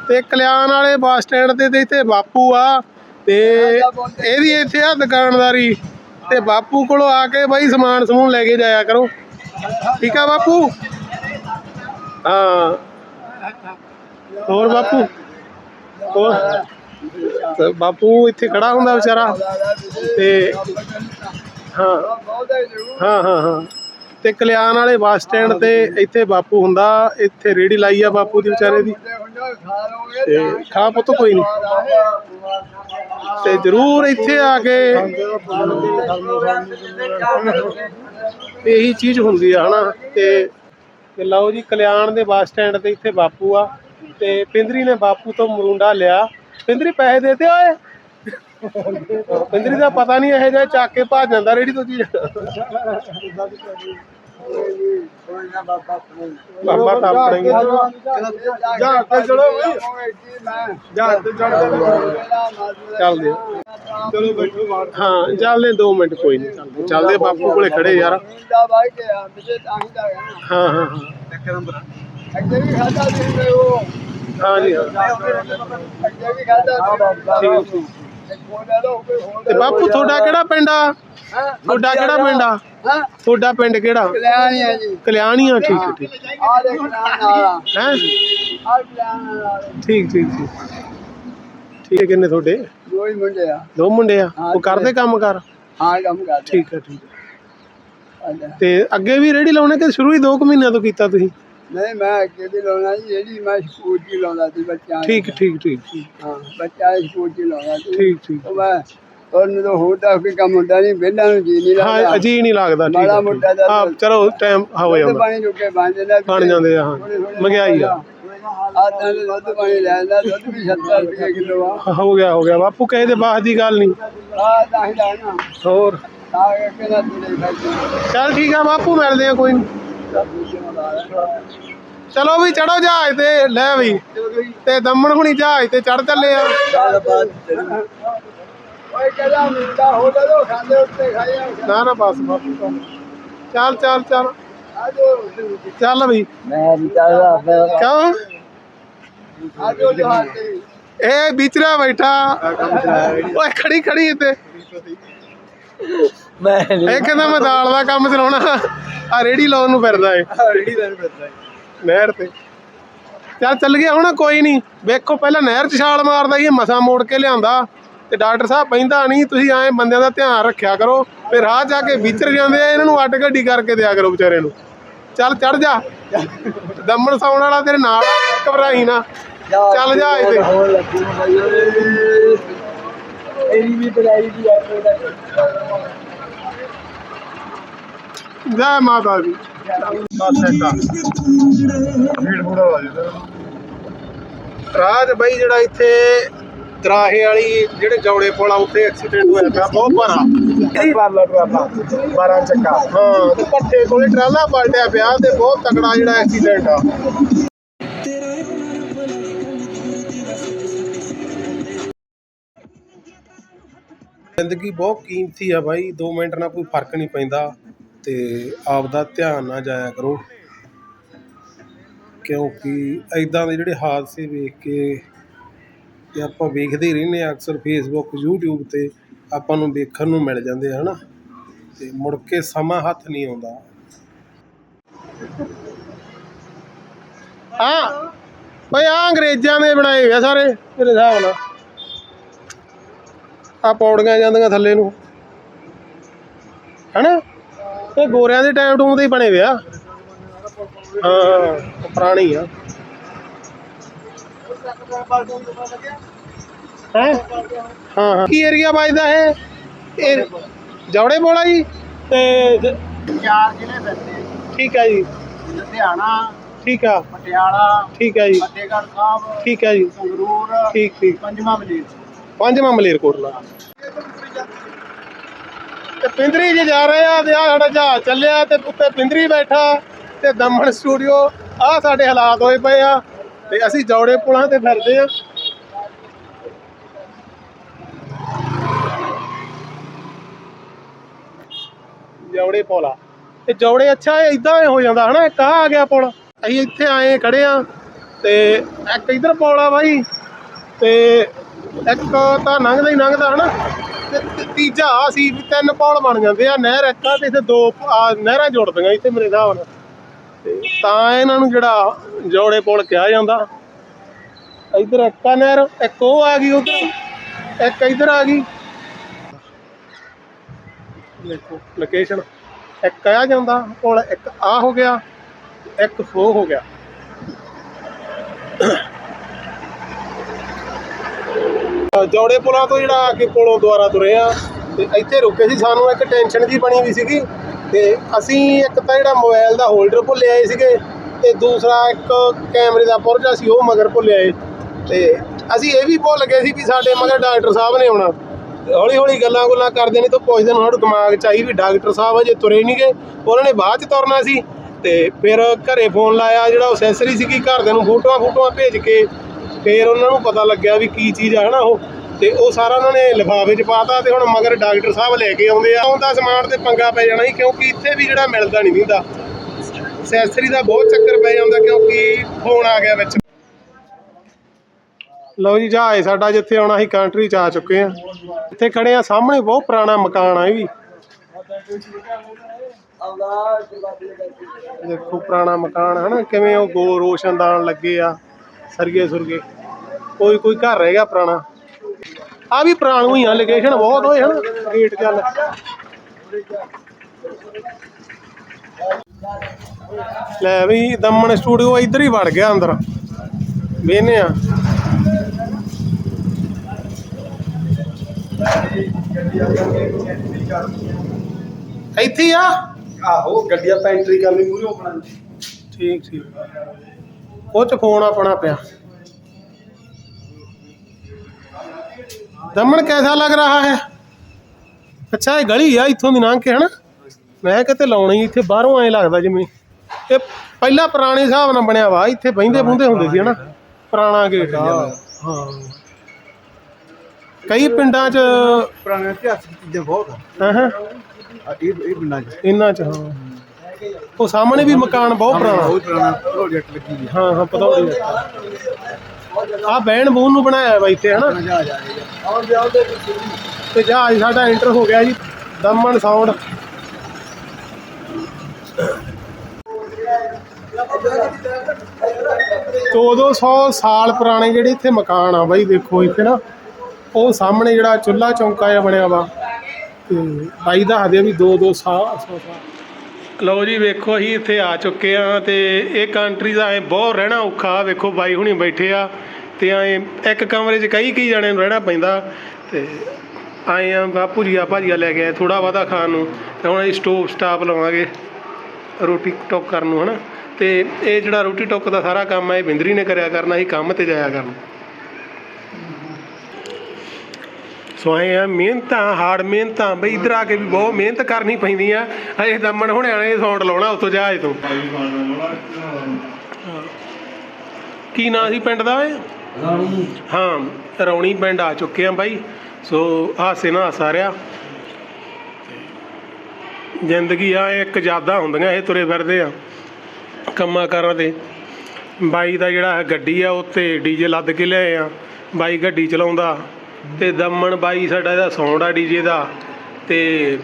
ਤੇ ਕਲਿਆਣ ਵਾਲੇ ਬੱਸ ਸਟੈਂਡ ਤੇ ਤੇ ਇੱਥੇ ਬਾਪੂ ਆ ਤੇ ਇਹਦੀ ਇੱਥੇ ਆ ਦੁਕਾਨਦਾਰੀ। ਤੇ ਬਾਪੂ ਕੋਲੋਂ ਆ ਕੇ ਬਾਈ ਸਮਾਨ ਸਮੂਨ ਲੈ ਕੇ ਜਾਇਆ ਕਰੋ। ਠੀਕ ਆ ਬਾਪੂ? ਹਾਂ। ਹੋਰ ਬਾਪੂ? ਹੋਰ? ਤੇ ਬਾਪੂ ਇੱਥੇ ਖੜਾ ਹੁੰਦਾ ਵਿਚਾਰਾ ਤੇ ਹਾਂ। ਹਾਂ ਹਾਂ ਹਾਂ। ਤੇ ਕਲਿਆਣ ਵਾਲੇ ਬੱਸ ਸਟੈਂਡ ਤੇ ਇੱਥੇ ਬਾਪੂ ਹੁੰਦਾ, ਇੱਥੇ ਰੇੜੀ ਲਾਈ ਆ ਬਾਪੂ ਦੀ ਵਿਚਾਰੇ ਦੀ। ਤੇ ਖਾ ਪੁੱਤ ਕੋਈ ਨਹੀਂ ਤੇ ਜਰੂਰ ਇੱਥੇ ਆ ਕੇ ਇਹੀ ਚੀਜ਼ ਹੁੰਦੀ ਆ, ਹਨਾ। ਤੇ ਤੇ ਲਓ ਜੀ, ਕਲਿਆਣ ਦੇ ਬੱਸ ਸਟੈਂਡ ਤੇ ਇੱਥੇ ਬਾਪੂ ਆ। ਤੇ ਪਿੰਦਰੀ ਨੇ ਬਾਪੂ ਤੋਂ ਮਰੂੰਡਾ ਲਿਆ। ਪਿੰਦਰੀ ਪੈਸੇ ਦੇਤੇ ਓਏ ਪਿੰਦਰੀ ਦਾ ਪਤਾ ਨਹੀਂ ਇਹ ਜਿਹਾ ਚੱਕ ਕੇ ਭੱਜ ਜਾਂਦਾ ਰੇੜੀ ਤੋਂ ਚੀਜ਼। ਬਾਬਾ ਤਾਂ ਆਪਣੇ ਹੀ ਜਾ ਤੇ ਚਲੋ ਬਈ ਜਾ ਤੇ ਚੜ ਚੱਲਦੇ ਆ। ਚਲੋ ਬੈਠੋ ਬਾਹਰ। ਹਾਂ ਚੱਲਦੇ 2 ਮਿੰਟ ਕੋਈ ਨਹੀਂ ਚੱਲਦੇ ਚੱਲਦੇ ਬਾਪੂ ਕੋਲੇ ਖੜੇ ਯਾਰ। ਹਾਂ ਹਾਂ ਹਾਂ ਹਾਂ। ਜੀ। ਹਾਂ ਠੀਕ ਠੀਕ ਤੇ ਬਾਪੂ ਤੁਹਾਡਾ ਕਿਹੜਾ ਪਿੰਡ ਆ? ਤੁਹਾਡਾ ਕਿਹੜਾ ਪਿੰਡ ਆ? ਤੁਹਾਡਾ ਪਿੰਡ ਕਿਹੜਾ? ਕਲਿਆਣੀਆਂ ਠੀਕ ਹੈ, ਠੀਕ ਹੈ। ਠੀਕ ਠੀਕ ਠੀਕ। ਠੀਕ ਹੈ ਕਿੰਨੇ ਤੁਹਾਡੇ? ਦੋ ਮੁੰਡੇ ਆ। ਉਹ ਕਰਦੇ ਕੰਮ ਕਰ? ਠੀਕ ਹੈ ਠੀਕ ਹੈ। ਤੇ ਅੱਗੇ ਵੀ ਰੇੜੀ ਲਾਉਣੇ ਕਿ ਸ਼ੁਰੂ ਹੀ 2 ਮਹੀਨਿਆਂ ਤੋਂ ਕੀਤਾ ਤੁਸੀਂ? ਨਹੀਂ ਮੈਂ ਅੱਗੇ ਵੀ ਲਾਉਣਾ ਜੀ? ਜਿਹੜੀ ਮੈਂ ਸਕੂਲ 'ਚ ਹੀ ਲਾਉਂਦਾ ਸੀ ਬੱਚਿਆਂ ਨੂੰ। ਠੀਕ ਠੀਕ ਠੀਕ। ਹਾਂ ਬੱਚਾ ਸਕੂਲ 'ਚ ਹੀ ਲਾਉਂਦਾ ਸੀ। ਠੀਕ ਠੀਕ। ਉਹ ਮੈਂ ਉਹਨੂੰ ਤਾਂ ਹੋਰ ਤਾਂ ਕੋਈ ਕੰਮ ਹੁੰਦਾ ਨਹੀਂ ਵਿਹਲਾ ਨੂੰ ਜੀ ਨਹੀਂ ਹਾਂ ਲੱਗਦਾ ਅਜੀ ਨਹੀਂ ਲੱਗਦਾ ਠੀਕ ਮਾੜਾ ਹੈ, ਮੋਟਾ ਹੈ। ਹਾਂ ਚਲੋ ਟਾਈਮ ਹੋ ਦੁੱਧ ਜਾਂਦਾ ਪਾਣੀ ਰੁਕੇ ਬਣ ਜਾਂਦਾ ਬਣ ਜਾਂਦੇ ਆ ਹਾਂ। ਮਹਿੰਗਾਈ ਆ। ਆ ਤਾਂ ਦੁੱਧ ਪਾਣੀ ਲੈ ਜਾਂਦਾ ਦੁੱਧ ਵੀ 70 ਰੁਪਏ ਕਿਲੋ ਆ। ਹੋ ਗਿਆ ਹੋ ਗਿਆ। ਬਾਪੂ ਕਹੇ ਦੇ ਦੀ ਗੱਲ ਨਹੀਂ। ਆ ਤਾਂ ਹੀ ਲੈਣਾ। ਹੋਰ। ਆ ਕੇ ਕਿਹਨਾਂ ਤੁਰੇ ਫਿਰਦੇ ਚੱਲ ਠੀਕ ਆ ਬਾਪੂ ਮਿਲਦੇ ਆ ਕੋਈ ਨੀ। ਚਲੋ ਵੀ ਚੜੋ ਜਹਾਜ਼ ਤੇ, ਲੈ ਵੀ। ਤੇ ਦਮਨ ਹੁਣੀ ਜਹਾਜ਼ ਤੇ ਚੜ ਚੱਲੇ ਆ। ਓਏ ਕਦਾ ਮਿਲਦਾ ਹੋ ਜਾਓ ਖਾਂਦੇ ਉੱਤੇ ਖਾਇਆ ਨਾ ਨਾ, ਬਸ ਬਾਪੂ ਚੱਲ। ਚੱਲ ਚੱਲ। ਚੱਲ ਵੀ। ਮੈਂ ਵਿਚਾਰਾ ਕਿਉਂ? ਆਜੋ ਜਹਾਜ਼ ਇਹ ਵਿਚਰਾ ਬੈਠਾ। ਓਏ, ਖੜੀ ਖੜੀ ਇੱਥੇ। ਮੈਂ ਇਹ ਕਹਿੰਦਾ ਮੈਂ ਦਾਲ ਦਾ ਕੰਮ ਚਲਾਉਣਾ। ਆ ਰੇੜੀ ਲਾਉਣ ਨੂੰ ਫਿਰਦਾ ਏ ਰੇੜੀ ਦਾ ਫਿਰਦਾ ਨਹਿਰ ਤੇ। ਚੱਲ ਚੱਲ ਗਿਆ ਹੁਣ ਕੋਈ ਨਹੀਂ। ਵੇਖੋ ਪਹਿਲਾਂ ਨਹਿਰ 'ਚ ਛਾਲ ਮਾਰਦਾ ਇਹ ਮਸਾਂ ਮੋੜ ਕੇ ਲਿਆਂਦਾ। ਤੇ ਡਾਕਟਰ ਸਾਹਿਬ ਪੈਂਦਾ ਨਹੀਂ ਤੁਸੀਂ ਐਂ ਬੰਦਿਆਂ ਦਾ ਧਿਆਨ ਰੱਖਿਆ ਕਰੋ। ਤੇ ਰਾਹ ਜਾ ਕੇ ਵਿਚਰ ਜਾਂਦੇ ਆ ਇਹਨਾਂ ਨੂੰ ਅੱਡ ਗੱਡੀ ਕਰਕੇ ਦਿਆ ਕਰੋ ਵਿਚਾਰੇ ਨੂੰ। ਚੱਲ ਚੜ ਜਾ। ਦਮਨ ਸੌਣ ਵਾਲਾ ਤੇਰੇ ਨਾਲ ਘਬਰਾਈ ਨਾ। ਚੱਲ ਜਾ ਇੱਥੇ। ਇਹਦੀ ਵੀ ਬੜਾਈ ਦੀ ਆ। ਜੈ ਮਾਤਾ ਦੀ। ਬਸ ਐਡਾ ਭੀੜ ਭੂੜਾ ਹੋ ਜਾਂਦਾ ਰਾਜ ਬਾਈ ਜਿਹੜਾ ਇੱਥੇ ਦਰਾਹੇ ਵਾਲੀ ਜਿਹੜੇ ਜੌੜੇ ਪੁਲ ਆ ਉੱਥੇ ਐਕਸੀਡੈਂਟ ਹੋਇਆ ਪਿਆ ਬਹੁਤ ਭਾਰਾ। ਪਾਰਲਾ ਟਰਾਲਾ 12 ਚੱਕਾ। ਹਾਂ ਤੇ ਪੱਠੇ ਕੋਲੇ ਟਰਾਲਾ ਪਲਟਿਆ ਪਿਆ ਤੇ ਬਹੁਤ ਤਕੜਾ ਜਿਹੜਾ ਐਕਸੀਡੈਂਟ ਆ। ਜ਼ਿੰਦਗੀ ਬਹੁਤ ਕੀਮਤੀ ਆ ਬਾਈ 2 ਮਿੰਟ ਨਾਲ ਕੋਈ ਫ਼ਰਕ ਨਹੀਂ ਪੈਂਦਾ। ਤੇ ਆਪ ਧਿਆਨ ਨਾ ਜਾਇਆ ਕਰੋ। ਕਿਉਂਕਿ ਇੱਦਾਂ ਦੇ ਜਿਹੜੇ ਹਾਦਸੇ ਵੇਖ ਕੇ ਤੇ ਆਪਾਂ ਵੇਖਦੇ ਹੀ ਰਹਿੰਦੇ ਹਾਂ, ਅਕਸਰ ਫੇਸਬੁੱਕ ਯੂਟਿਊਬ ਤੇ ਆਪਾਂ ਨੂੰ ਵੇਖਣ ਨੂੰ ਮਿਲ ਜਾਂਦੇ ਹੈ ਨਾ ਤੇ ਮੁੜ ਕੇ ਸਮਾਂ ਹੱਥ ਨਹੀਂ ਆਉਂਦਾ। ਹਾਂ। ਬਈ ਆ ਅੰਗਰੇਜ਼ਾਂ ਦੇ ਬਣਾਏ ਹੋਏ ਆ ਸਾਰੇ, ਮੇਰੇ ਹਿਸਾਬ ਨਾਲ। ਆ ਪੌੜੀਆਂ ਜਾਂਦੀਆਂ ਥੱਲੇ ਨੂੰ। ਹੈਨਾ? ਇਹ ਗੋਰਿਆਂ ਦੇ ਟਾਈਮ ਟੂਮ ਦੇ ਹੀ ਬਣੇ ਹੋਏ ਆ ਹਾਂ ਪੁਰਾਣੀ ਆ। ਹੈ? ਹਾਂ ਹਾਂ। ਕੀ ਏਰੀਆ ਵੱਜਦਾ ਇਹ? ਇਹ ਜੌੜੇ ਬੋਲਾ ਜੀ? ਤੇ ਚਾਰ ਜ਼ਿਲ੍ਹੇ ਪੈਂਦੇ ਠੀਕ ਹੈ ਜੀ। ਲੁਧਿਆਣਾ ਠੀਕ ਆ। ਪਟਿਆਲਾ ਠੀਕ ਹੈ ਜੀ। ਫਤਿਹਗੜ੍ਹ ਸਾਹਿਬ ਠੀਕ ਹੈ ਜੀ। ਸੰਗਰੂਰ ਠੀਕ ਠੀਕ। ਪੰਜਵਾਂ ਮਲੇਰ ਪੰਜਵਾਂ ਮਲੇਰਕੋਟਲਾ ਤੇ ਪਿੰਦਰੀ ਜੀ ਜਾ ਰਹੇ ਆ ਤੇ ਆ ਸਾਡਾ ਜਹਾਜ਼ ਚੱਲਿਆ ਤੇ ਉੱਤੇ ਪਿੰਦਰੀ ਬੈਠਾ ਤੇ ਦਮਨ ਸਟੂਡੀਓ ਆ ਸਾਡੇ ਹਾਲਾਤ ਹੋਏ ਪਏ ਆ ਤੇ ਅਸੀਂ ਜੌੜੇ ਪੁਲਾਂ ਤੇ ਫਿਰਦੇ ਆ। ਜੌੜੇ ਪੁਲਾ ਤੇ ਜੌੜੇ ਅੱਛਾ ਇਹ ਇਦਾਂ ਹੋ ਜਾਂਦਾ ਹਨਾ, ਇੱਕ ਆ ਆ ਗਿਆ ਪੁਲ। ਅਸੀਂ ਇੱਥੇ ਆਏ, ਖੜੇ ਆ ਤੇ ਇੱਕ ਇਧਰ ਪੁਲ ਆ ਬਾਈ ਤੇ ਇੱਕ ਤਾਂ ਲੰਘਦਾ ਹੀ ਲੰਘਦਾ ਹਨਾ। ਤੇ ਤੀਜਾ ਆ ਸੀ ਵੀ ਤਿੰਨ ਪੌਲ ਬਣ ਜਾਂਦੇ ਆ, ਨਹਿਰ ਇੱਕ ਆ ਤੇ ਇੱਥੇ ਦੋ ਆ, ਨਹਿਰਾਂ ਜੁੜਦੀਆਂ ਇੱਥੇ ਮੇਰੇ ਹਿਸਾਬ ਨਾਲ। ਤੇ ਤਾਂ ਇਹਨਾਂ ਨੂੰ ਜਿਹੜਾ ਜੋੜੇ ਪੁਲ ਕਿਹਾ ਜਾਂਦਾ। ਇੱਧਰ ਇੱਕ ਆ ਨਹਿਰ, ਇੱਕ ਉਹ ਆ ਗਈ ਉਧਰ, ਇੱਕ ਇਧਰ ਆ ਗਈ। ਦੇਖੋ ਲੋਕੇਸ਼ਨ ਇੱਕ ਆ ਜਾਂਦਾ, ਪੁਲ ਇੱਕ ਆ ਹੋ ਗਿਆ, ਇੱਕ ਫੋ ਹੋ ਗਿਆ। ਜੌੜੇ ਪੁਲਾਂ ਤੋਂ ਜਿਹੜਾ ਆ ਕੇ ਕੋਲੋਂ ਦੁਆਰਾ ਤੁਰੇ ਆ ਤੇ ਇੱਥੇ ਰੁਕੇ ਸੀ। ਸਾਨੂੰ ਇੱਕ ਟੈਨਸ਼ਨ ਜੀ ਬਣੀ ਵੀ ਸੀਗੀ ਤੇ ਅਸੀਂ ਇੱਕ ਤਾਂ ਜਿਹੜਾ ਮੋਬਾਈਲ ਦਾ ਹੋਲਡਰ ਭੁੱਲੇ ਆਏ ਸੀਗੇ ਤੇ ਦੂਸਰਾ ਇੱਕ ਕੈਮਰੇ ਦਾ ਪੁਰਜਾ ਸੀ, ਉਹ ਮਗਰ ਭੁੱਲੇ ਆਏ। ਤੇ ਅਸੀਂ ਇਹ ਵੀ ਭੁੱਲ ਗਏ ਸੀ ਵੀ ਸਾਡੇ ਮਗਰ ਡਾਕਟਰ ਸਾਹਿਬ ਨੇ ਆਉਣਾ। ਹੌਲੀ ਹੌਲੀ ਗੱਲਾਂ ਗੁੱਲਾਂ ਕਰਦੇ ਨੇ ਤਾਂ ਪੁੱਛਦੇ ਨੇ ਸਾਡੇ ਦਿਮਾਗ 'ਚ ਆਈ ਵੀ ਡਾਕਟਰ ਸਾਹਿਬ ਅਜੇ ਤੁਰੇ ਨਹੀਂ ਗਏ। ਉਹਨਾਂ ਨੇ ਬਾਅਦ 'ਚ ਤੁਰਨਾ ਸੀ ਤੇ ਫਿਰ ਘਰੇ ਫੋਨ ਲਾਇਆ, ਜਿਹੜਾ ਅਸੈਸਰੀ ਸੀਗੀ, ਘਰਦਿਆਂ ਨੂੰ ਫੋਟੋਆਂ ਫੋਟੋਆਂ ਭੇਜ ਕੇ ਫਿਰ ਉਹਨਾਂ ਨੂੰ ਪਤਾ ਲੱਗਿਆ ਵੀ ਕੀ ਚੀਜ਼ ਆ ਹਨਾ ਉਹ। ਤੇ ਉਹ ਸਾਰਾ ਉਹਨਾਂ ਨੇ ਲਿਫਾਫੇ 'ਚ ਪਾਤਾ ਤੇ ਹੁਣ ਮਗਰ ਡਾਕਟਰ ਸਾਹਿਬ ਲੈ ਕੇ ਆਉਂਦੇ ਆ। ਉਹਦਾ ਸਮਾਨ ਤੇ ਪੰਗਾ ਪੈ ਜਾਣਾ ਸੀ ਕਿਉਂਕਿ ਇੱਥੇ ਵੀ ਜਿਹੜਾ ਮਿਲਦਾ ਨਹੀਂ ਹੁੰਦਾ ਅਸੈਸਰੀ ਦਾ ਬਹੁਤ ਚੱਕਰ ਪੈ ਜਾਂਦਾ ਕਿਉਂਕਿ ਫੋਨ ਆ ਗਿਆ ਵਿੱਚ। ਲਓ ਜੀ, ਜਹਾਜ਼ ਸਾਡਾ ਜਿੱਥੇ ਆਉਣਾ ਸੀ ਕੰਟਰੀ ਚ ਆ ਚੁੱਕੇ ਆ। ਇੱਥੇ ਖੜੇ ਆ, ਸਾਹਮਣੇ ਬਹੁਤ ਪੁਰਾਣਾ ਮਕਾਨ ਆ ਇਹ ਵੀ। ਦੇਖੋ, ਪੁਰਾਣਾ ਮਕਾਨ ਹੈ ਕਿਵੇਂ ਉਹ ਗੋ ਰੋਸ਼ਨਦਾਨ ਲੱਗੇ ਆ। ਸਰਗੇ ਸੁਰਗੇ ਕੋਈ ਕੋਈ ਘਰ ਰਹਿ ਗਿਆ ਪੁਰਾਣਾ। ਆ ਵੀ ਪੁਰਾਣੂ ਹੀ ਆ ਲੋਕੇਸ਼ਨ ਬਹੁਤ ਹੋਏ ਹਨ? ਗੇਟ ਚੱਲ। ਲੈ ਵੀ ਦਮਨ ਸਟੂਡੀਓ ਇੱਧਰ ਹੀ ਵੜ ਗਿਆ ਅੰਦਰ। ਵੇਨੇ ਆ ਇੱਥੇ ਆ? ਆਹੋ ਗੱਡੀਆਂ ਪੈਂਟਰੀ ਕਰਨੀ ਮੂਰੇ ਆਪਣਾ ਠੀਕ ਠੀਕ। ਉਹ ਚ ਫੋਨ ਆਪਣਾ ਪਿਆ। ਦਮਨ ਕੈਸਾ ਲੱਗ ਰਹਾ ਹੈ? ਅੱਛਾ ਇਹ ਗਲੀ ਆ ਇੱਥੋਂ ਦੀ ਲੰਘ ਕੇ ਹਨਾ? ਮੈਂ ਕਿਤੇ ਲਾਉਣੀ ਇੱਥੇ ਬਾਹਰੋਂ ਐ ਲੱਗਦਾ ਜਿਵੇਂ ਇਹ ਪਹਿਲਾਂ ਪੁਰਾਣੇ ਹਿਸਾਬ ਨਾਲ ਬਣਿਆ ਵਾ ਇੱਥੇ ਬਹਿੰਦੇ ਬੁੰਦੇ ਹੁੰਦੇ ਸੀ ਹਨਾ? ਪੁਰਾਣਾ ਗੇਟ ਆ। ਹਾਂ। ਕਈ ਪਿੰਡਾਂ 'ਚ ਪੁਰਾਣੇ ਇਤਿਹਾਸਿਕ ਚੀਜ਼ਾਂ ਬਹੁਤ ਆ। ਹਾਂ ਇਹ ਇਹ ਪਿੰਡਾਂ 'ਚ। ਇਹਨਾਂ 'ਚ ਹਾਂ। ਉਹ ਸਾਹਮਣੇ ਵੀ ਮਕਾਨ ਬਹੁਤ ਪੁਰਾਣਾ। ਬਹੁਤ ਪੁਰਾਣਾ ਪ੍ਰੋਜੈਕਟ ਲੱਗੀ ਹੋਈ ਹਾਂ ਹਾਂ ਪਤਾ ਹੋਣੀ ਆ ਬੈਣ ਬੂਨ ਨੂੰ ਬਣਾਇਆ ਵਾ ਇੱਥੇ ਹਨਾ? ਆ ਜਾ ਜਾ ਆਉਂ ਦੇ ਆਉਂਦੇ ਤੇ ਜਹਾਜ਼ ਸਾਡਾ ਐਂਟਰ ਹੋ ਗਿਆ ਜੀ ਦਮਨ ਸਾਊਂਡ। ਦੋ ਦੋ ਸੌ ਸਾਲ ਪੁਰਾਣੇ ਜਿਹੜੇ ਇੱਥੇ ਮਕਾਨ ਆ ਬਾਈ ਦੇਖੋ ਇੱਥੇ ਨਾ ਉਹ ਸਾਹਮਣੇ ਜਿਹੜਾ ਚੁੱਲਾ ਚੌਂਕਾ ਜਿਹਾ ਬਣਿਆ ਵਾ। ਤੇ ਬਾਈ ਦੱਸਦੇ ਆ ਵੀ ਦੋ ਦੋ ਸਾਲ। ਲਓ ਜੀ, ਵੇਖੋ, ਅਸੀਂ ਇੱਥੇ ਆ ਚੁੱਕੇ ਆ ਤੇ ਇਹ ਕੰਟਰੀ ਦਾ ਐ ਬਹੁਤ ਰਹਿਣਾ ਔਖਾ। ਵੇਖੋ, ਬਾਈ ਹੁਣੀ ਬੈਠੇ ਆ ਤੇ ਐ ਇੱਕ ਕਮਰੇ 'ਚ ਕਈ ਕਈ ਜਣਿਆਂ ਨੂੰ ਰਹਿਣਾ ਪੈਂਦਾ ਤੇ ਆਏ ਆ, ਬਾਪੂ ਜੀ ਆ ਭਾਜੀਆ ਲੈ ਕੇ ਆਏ ਥੋੜਾ ਬਹੁਤਾ ਖਾਣ ਨੂੰ ਤੇ ਹੁਣ ਅਸੀਂ ਸਟੋਵ ਸਟਾਪ ਲਵਾਂਗੇ ਰੋਟੀ ਟੋਕ ਕਰਨ ਨੂੰ, ਹਨਾ। ਤੇ ਇਹ ਜਿਹੜਾ ਰੋਟੀ ਟੋਕ ਦਾ ਸਾਰਾ ਕੰਮ ਹੈ ਇਹ ਬਿੰਦਰੀ ਨੇ ਕਰਿਆ ਕਰਨਾ, ਅਸੀਂ ਕੰਮ ਤੇ ਜਾਇਆ ਕਰਨਾ। ਸੋ ਆਏ ਆ ਮਿਹਨਤਾਂ ਹਾਰਡ ਮਿਹਨਤਾਂ। ਬਈ ਇਧਰ ਆ ਕੇ ਵੀ ਬਹੁਤ ਮਿਹਨਤ ਕਰਨੀ ਪੈਂਦੀ ਆ। ਹਜੇ ਦਮਨ ਹੁਣੇ ਆਣੇ ਸਾਊਂਡ ਲਾਉਣਾ ਉੱਥੋਂ ਜਹਾਜ਼ ਤੋਂ। ਕੀ ਨਾਂ ਸੀ ਪਿੰਡ ਦਾ ਓਏ? ਹਾਂ ਰੌਣੀ ਪਿੰਡ ਆ ਚੁੱਕੇ ਆ ਬਾਈ। ਸੋ ਹਾਸੇ ਨਾਲ ਹਾਸਾ ਰਿਹਾ। ਜ਼ਿੰਦਗੀ ਆ ਇੱਕ ਯਾਦਾਂ ਹੁੰਦੀਆਂ ਇਹ ਤੁਰੇ ਫਿਰਦੇ ਆ ਕੰਮਾਂ ਕਾਰਾਂ ਤੇ। ਬਾਈ ਦਾ ਜਿਹੜਾ ਗੱਡੀ ਆ ਉੱਤੇ ਡੀਜੇ ਲੱਦ ਕੇ ਲਿਆਏ ਆ। ਬਾਈ ਗੱਡੀ ਚਲਾਉਂਦਾ। ਤੇ ਦਮਨ ਬਾਈ ਸਾਡਾ ਇਹਦਾ ਸਾਊਂਡ ਆ ਡੀਜੇ ਦਾ ਤੇ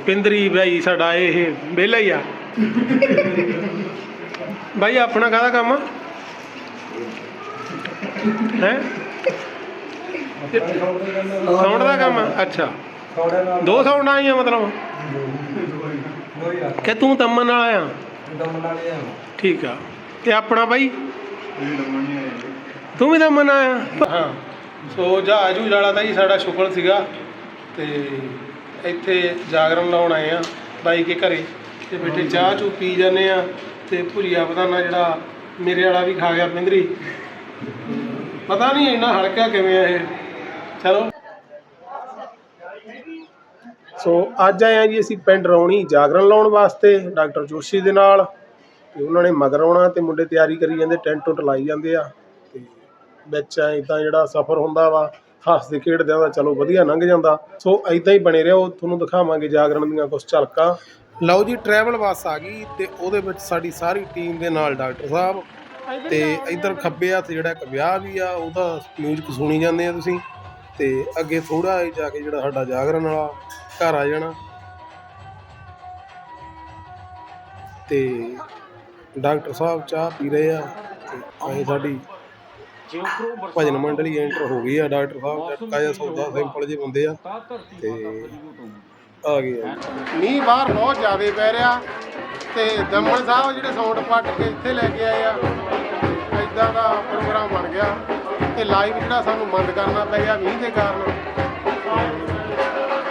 ਪਿੰਦਰੀ ਬਾਈ ਸਾਡਾ ਇਹ ਵਿਹਲਾ ਹੀ ਆ। ਬਾਈ, ਆਪਣਾ ਕਾਹਦਾ ਕੰਮ ਆ? ਹੈ? ਸਾਊਂਡ ਦਾ ਕੰਮ ਆ? ਅੱਛਾ। ਦੋ ਸਾਊਂਡ ਆਈਆਂ ਮਤਲਬ? ਕਿ ਤੂੰ ਦਮਨ ਨਾਲ ਆਇਆ ਠੀਕ ਆ। ਤੇ ਆਪਣਾ ਬਾਈ? ਤੂੰ ਵੀ ਦਮਨ ਆਇਆ ਹਾਂ। ਸੋ ਜਹਾਜ਼ ਜੂਜ ਵਾਲਾ ਤਾਂ ਜੀ ਸਾਡਾ ਸ਼ੁਕਰ ਸੀਗਾ ਤੇ ਇੱਥੇ ਜਾਗਰਣ ਲਾਉਣ ਆਏ ਆ ਬਾਈ ਕੇ ਘਰੇ ਤੇ ਬੈਠੇ ਚਾਹ ਚੂ ਪੀ ਜਾਂਦੇ ਆ ਤੇ ਭੁਜੀਆ ਬਦਾਨਾ ਜਿਹੜਾ ਮੇਰੇ ਵਾਲਾ ਵੀ ਖਾ ਗਿਆ ਪਿੰਦਰੀ। ਪਤਾ ਨਹੀਂ ਇੰਨਾ ਹਲਕਾ ਕਿਵੇਂ ਆ ਇਹ। ਚਲੋ। ਸੋ ਅੱਜ ਆਏ ਆ ਜੀ ਅਸੀਂ ਪਿੰਡ ਰੌਣੀ ਜਾਗਰਣ ਲਾਉਣ ਵਾਸਤੇ ਡਾਕਟਰ ਜੋਸ਼ੀ ਦੇ ਨਾਲ ਤੇ ਉਹਨਾਂ ਨੇ ਮਗਰ ਆਉਣਾ ਤੇ ਮੁੰਡੇ ਤਿਆਰੀ ਕਰੀ ਜਾਂਦੇ ਟੈਂਟ ਟੁੱਟ ਲਾਈ ਜਾਂਦੇ ਆ। ਵਿੱਚ ਇਦਾਂ ਜਿਹੜਾ ਸਫ਼ਰ ਹੁੰਦਾ ਵਾ ਹੱਸਦੇ ਖੇਡਦੇ ਦਾ ਚਲੋ ਵਧੀਆ ਲੰਘ ਜਾਂਦਾ। ਸੋ ਇਦਾਂ ਹੀ ਬਣੇ ਰਹੋ, ਤੁਹਾਨੂੰ ਦਿਖਾਵਾਂਗੇ ਜਾਗਰਣ ਦੀਆਂ ਕੁਝ ਝਲਕਾਂ। ਲਓ ਜੀ ਟਰੈਵਲ ਬੱਸ ਆ ਗਈ ਤੇ ਉਹਦੇ ਵਿੱਚ ਸਾਡੀ ਸਾਰੀ ਟੀਮ ਦੇ ਨਾਲ ਡਾਕਟਰ ਸਾਹਿਬ ਤੇ ਇਧਰ ਖੱਬੇ ਹੱਥ ਜਿਹੜਾ ਇੱਕ ਵਿਆਹ ਵੀ ਆ, ਉਹਦਾ ਮਿਊਜ਼ਿਕ ਸੁਣੀ ਜਾਂਦੇ ਆ ਤੁਸੀਂ। ਤੇ ਅੱਗੇ ਥੋੜਾ ਜਾ ਕੇ ਜਿਹੜਾ ਸਾਡਾ ਜਾਗਰਣ ਵਾਲਾ ਘਰ ਆ ਜਾਣਾ। ਤੇ ਡਾਕਟਰ ਸਾਹਿਬ ਚਾਹ ਪੀ ਰਹੇ ਆ ਤੇ ਅਸੀਂ ਸਾਡੀ ਭਜਨ ਮੰਡਲੀ ਐਂਟਰ ਹੋ ਗਈ ਆ ਡਾਕਟਰ ਸਾਹਿਬ ਚੱਕਾ ਜਿਹਾ ਸੌਦਾ ਸਿੰਪਲ ਜਿਹੇ ਬੰਦੇ ਆ। ਤੇ ਆ ਗਏ ਆ। ਮੀਂਹ ਬਾਹਰ ਬਹੁਤ ਜ਼ਿਆਦਾ ਪੈ ਰਿਹਾ ਤੇ ਦਮਨ ਸਾਹਿਬ ਜਿਹੜੇ ਸਾਊਂਡ ਪੱਟ ਕੇ ਇੱਥੇ ਲੈ ਕੇ ਆਏ ਆ ਇਦਾਂ ਦਾ ਪ੍ਰੋਗਰਾਮ ਬਣ ਗਿਆ ਤੇ ਲਾਈਵ ਜਿਹੜਾ ਸਾਨੂੰ ਬੰਦ ਕਰਨਾ ਪੈ ਗਿਆ ਮੀਂਹ ਦੇ ਕਾਰਨ।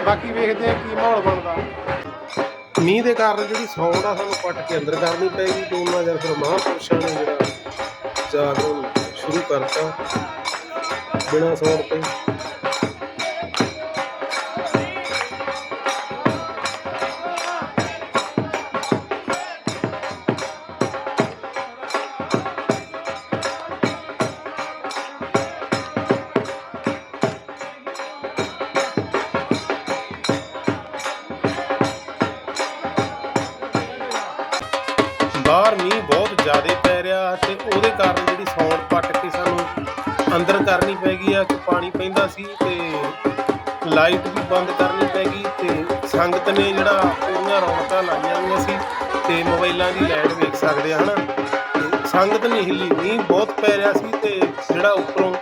ਬਾਕੀ ਵੇਖਦੇ ਆ ਕੀ ਮਾਹੌਲ ਬਣਦਾ। ਮੀਂਹ ਦੇ ਕਾਰਨ ਜਿਹੜੀ ਸਾਊਂਡ ਆ ਸਾਨੂੰ ਪੱਟ ਕੇ ਅੰਦਰ ਕਰਨੀ ਪੈਗੀ ਤੇ ਉਹਨਾਂ ਜਰ ਫਿਰ ਮਹਾਂਪੁਰਸ਼ਾਂ ਨੇ ਜਿਹੜਾ ਜਾਗਰਣ ਸ਼ੁਰੂ ਕਰਤਾ। ਬਿਨਾਂ ਸਾਊਂਡ ਤੋਂ ਪੈਂਦਾ ਸੀ ਤੇ ਲਾਈਟ ਵੀ ਬੰਦ ਕਰਨੀ ਪੈ ਗਈ ਤੇ ਸੰਗਤ ਨੇ ਜਿਹੜਾ ਪੂਰੀਆਂ ਰੌਣਕਾਂ ਲਾਈਆਂ ਹੋਈਆਂ ਸੀ ਤੇ ਮੋਬਾਈਲਾਂ ਦੀ ਲਾਈਟ ਵੇਖ ਸਕਦੇ ਆ, ਹਨਾ? ਸੰਗਤ ਨਹੀਂ ਹਿੱਲੀ ਮੀਂਹ ਬਹੁਤ ਪੈ ਰਿਹਾ ਸੀ ਤੇ ਜਿਹੜਾ ਉੱਪਰੋਂ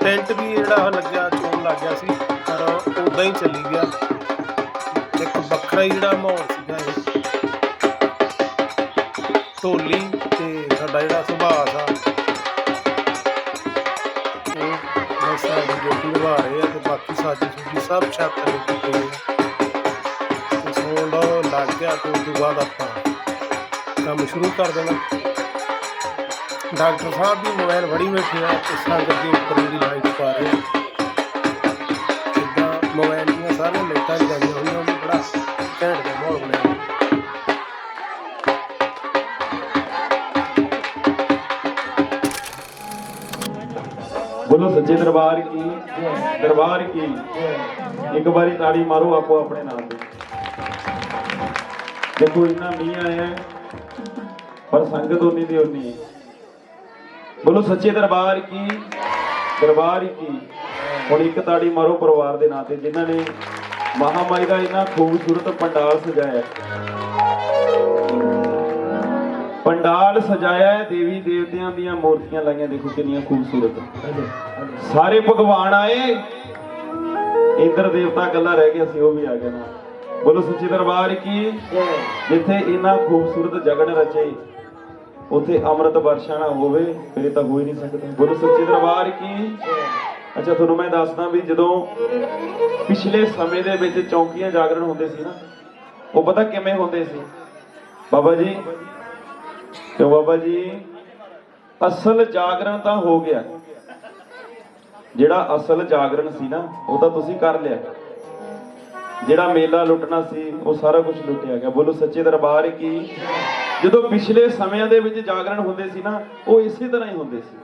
ਟੈਂਟ ਵੀ ਜਿਹੜਾ ਲੱਗਿਆ, ਚੋਣ ਲੱਗ ਗਿਆ ਸੀ, ਪਰ ਉਦਾਂ ਹੀ ਚੱਲੀ ਗਿਆ। ਇੱਕ ਵੱਖਰਾ ਹੀ ਜਿਹੜਾ ਮਾਹੌਲ ਸੀਗਾ ਇਹ। ਢੋਲੀ ਤੇ ਸਾਡਾ ਜਿਹੜਾ ਸੁਭਾਅ ਆ ਸਾਡੀ ਡਿਊਟੀ ਨਿਭਾ ਰਹੇ ਆ ਤੇ ਬਾਕੀ ਸਾਡੀ ਸੂਜੀ ਸਭ ਛੱਤ ਤੇ ਕੀਤੇ ਹੋਏ ਆ। ਤੇ ਸੌਣ ਦਾ ਲੱਗ ਗਿਆ ਤੇ ਉਸ ਤੋਂ ਬਾਅਦ ਆਪਾਂ ਕੰਮ ਸ਼ੁਰੂ ਕਰ ਦੇਣਾ। ਡਾਕਟਰ ਸਾਹਿਬ ਵੀ ਮੋਬਾਈਲ ਫੜੀ ਬੈਠੇ ਆ, ਤੇ ਸੰਗਤ ਦੇ ਉੱਪਰ ਜਿਹੜੀ ਲਾਈਟ ਪਾ ਰਹੇ ਆ। ਜਿੱਦਾਂ ਮੋਬਾਈਲ ਦੀਆਂ ਸਾਰੀਆਂ ਲਾਈਟਾਂ ਜਗਾਈਆਂ ਹੋਈਆਂ, ਉਹਨੂੰ ਬੜਾ ਘੈਂਟ ਦਾ ਮਾਹੌਲ ਬਣਿਆ। ਬੋਲੋ ਸੱਚੇ ਦਰਬਾਰ ਕੀ? ਦਰਬਾਰ ਕੀ? ਇੱਕ ਵਾਰੀ ਤਾੜੀ ਮਾਰੋ ਆਪੋ ਆਪਣੇ ਨਾਮ ਤੇ। ਦੇਖੋ, ਇੰਨਾ ਮੀਂਹ ਆਇਆ ਪਰ ਸੰਗਤ ਉਨੀ ਦੀ ਉਨੀ ਬੋਲੋ ਸੱਚੇ ਦਰਬਾਰ ਕੀ? ਦਰਬਾਰ ਕੀ? ਹੁਣ ਇੱਕ ਤਾੜੀ ਮਾਰੋ ਪਰਿਵਾਰ ਦੇ ਨਾਂ ਤੇ, ਜਿਨ੍ਹਾਂ ਨੇ ਮਹਾਮਾਈ ਦਾ ਇੰਨਾ ਖੂਬਸੂਰਤ ਪੰਡਾਲ ਸਜਾਇਆ ਪੰਡਾਲ ਸਜਾਇਆ ਹੈ ਦੇਵੀ ਦੇਵਤਿਆਂ ਦੀਆਂ ਮੂਰਤੀਆਂ ਲਾਈਆਂ ਦੇਖੋ ਕਿੰਨੀਆਂ ਖੂਬਸੂਰਤ। ਸਾਰੇ ਭਗਵਾਨ ਆਏ। ਇੰਦਰ ਦੇਵਤਾ ਇਕੱਲਾ ਰਹਿ ਗਿਆ ਸੀ ਉਹ ਵੀ ਆ ਗਿਆ ਨਾ ਬੋਲੋ ਸੱਚੇ ਦਰਬਾਰ ਕੀ? ਜਿੱਥੇ ਇੰਨਾ ਖੂਬਸੂਰਤ ਜਗਣ ਰਚੇ ਉਥੇ ਅੰਮ੍ਰਿਤ ਵਰਸ਼ਾ ਨਾ ਹੋਵੇ ਫਿਰ ਤਾਂ ਹੋ ਹੀ ਨਹੀਂ ਸਕਦਾ। ਬੋਲੋ ਸੱਚੇ ਦਰਬਾਰ ਕੀ? ਅੱਛਾ ਤੁਹਾਨੂੰ ਮੈਂ ਦੱਸਦਾ ਵੀ ਜਦੋਂ ਪਿਛਲੇ ਸਮੇਂ ਦੇ ਵਿੱਚ ਚੌਂਕੀਆਂ ਜਾਗਰਣ ਹੁੰਦੇ ਸੀ ਨਾ ਉਹ ਪਤਾ ਕਿਵੇਂ ਹੁੰਦੇ ਸੀ? ਬਾਬਾ ਜੀ ਕਿਉਂ ਬਾਬਾ ਜੀ? ਅਸਲ ਜਾਗਰਣ ਤਾਂ ਹੋ ਗਿਆ। ਜਿਹੜਾ ਅਸਲ ਜਾਗਰਣ ਸੀ ਨਾ, ਉਹ ਤਾਂ ਤੁਸੀਂ ਕਰ ਲਿਆ। ਜਿਹੜਾ ਮੇਲਾ ਲੁੱਟਣਾ ਸੀ, ਉਹ ਸਾਰਾ ਕੁਝ ਲੁੱਟਿਆ ਗਿਆ। ਬੋਲੋ ਸੱਚੇ ਦਰਬਾਰ ਕੀ? ਜਦੋਂ ਪਿਛਲੇ ਸਮਿਆਂ ਦੇ ਵਿੱਚ ਜਾਗਰਣ ਹੁੰਦੇ ਸੀ ਨਾ, ਉਹ ਇਸੇ ਤਰ੍ਹਾਂ ਹੀ ਹੁੰਦੇ ਸੀ।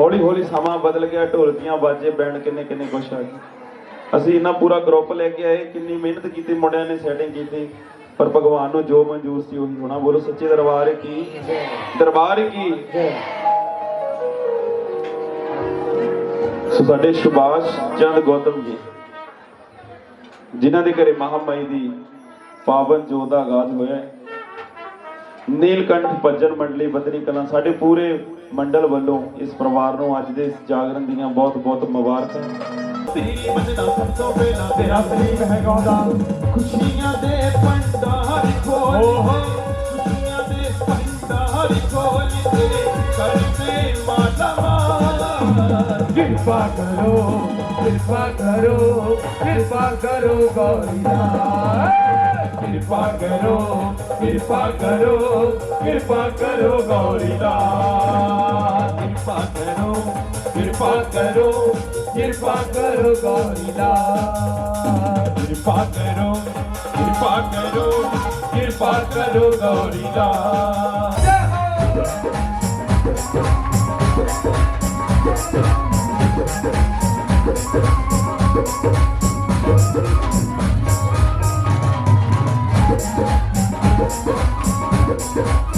ਹੌਲੀ ਹੌਲੀ ਸਮਾਂ ਬਦਲ ਗਿਆ ਢੋਲਕੀਆਂ ਬਾਜੇ ਬੈਂਡ ਕਿੰਨੇ ਕਿੰਨੇ ਕੁਛ ਆ ਗਏ। ਅਸੀਂ ਇੰਨਾ ਪੂਰਾ ਗਰੁੱਪ ਲੈ ਕੇ ਆਏ, ਕਿੰਨੀ ਮਿਹਨਤ ਕੀਤੀ, ਮੁੰਡਿਆਂ ਨੇ ਸੈਟਿੰਗ ਕੀਤੀ। ਪਰ ਭਗਵਾਨ ਨੂੰ ਜੋ ਮਨਜ਼ੂਰ ਸੀ ਉਹੀ ਹੋਣਾ। ਬੋਲੋ, ਸੱਚੇ ਦਰਬਾਰ ਕੀ? ਦਰਬਾਰ ਕੀ? ਸੋ ਸਾਡੇ ਸੁਭਾਸ਼ ਚੰਦ ਗੌਤਮ ਜੀ, ਜਿਨ੍ਹਾਂ ਦੇ ਘਰੇ ਮਹਾਮਾਈ ਦੀ ਪਾਵਨ ਜੋਤ ਦਾ ਆਗਾਜ਼ ਹੋਇਆ ਨੀਲਕੰਠ ਭਜਨ ਮੰਡਲੀ ਬਦਰੀ ਕਲਾਂ ਸਾਡੇ ਪੂਰੇ ਮੰਡਲ ਵੱਲੋਂ ਇਸ ਪਰਿਵਾਰ ਨੂੰ ਅੱਜ ਦੇ ਇਸ ਜਾਗਰਣ ਦੀਆਂ ਬਹੁਤ ਬਹੁਤ ਮੁਬਾਰਕਾਂ। ਤੇਰੀ ਬਚਨਾ ਸਭ ਤੋਂ ਪਹਿਲਾਂ ਤੇਰਾ ਸਰੀਰ ਹੈ ਗਾਉਂਦਾ ਖੁਸ਼ੀਆਂ ਦੇ ਪੰਡਾਰ ਖੋਲ ਖੁਸ਼ੀਆਂ ਦੇ ਪੰਡਾਰ ਖੋਲ ਤੇਰੇ ਕਰ ਮਾਤਾ ਮਾਰ ਕਿਰਪਾ ਕਰੋ ਕਿਰਪਾ ਕਰੋ ਕਿਰਪਾ ਕਰੋ ਗੌਰੀਨਾਥ ਕਿਰਪਾ ਕਰੋ ਕਿਰਪਾ ਕਰੋ ਕਿਰਪਾ ਕਰੋ ਗੌਰੀਨਾਥ ਕਿਰਪਾ ਕਰੋ ਕਿਰਪਾ ਕਰੋ ਕਿਰਪਾ ਕਰੋ ਗੌਰੀਨਾਥ ਕਿਰਪਾ ਕਰੋ ਕਿਰਪਾ ਕਰੋ ਕਿਰਪਾ ਕਰੋ ਗੌਰੀਨਾਥ ਕਿੰਨਾ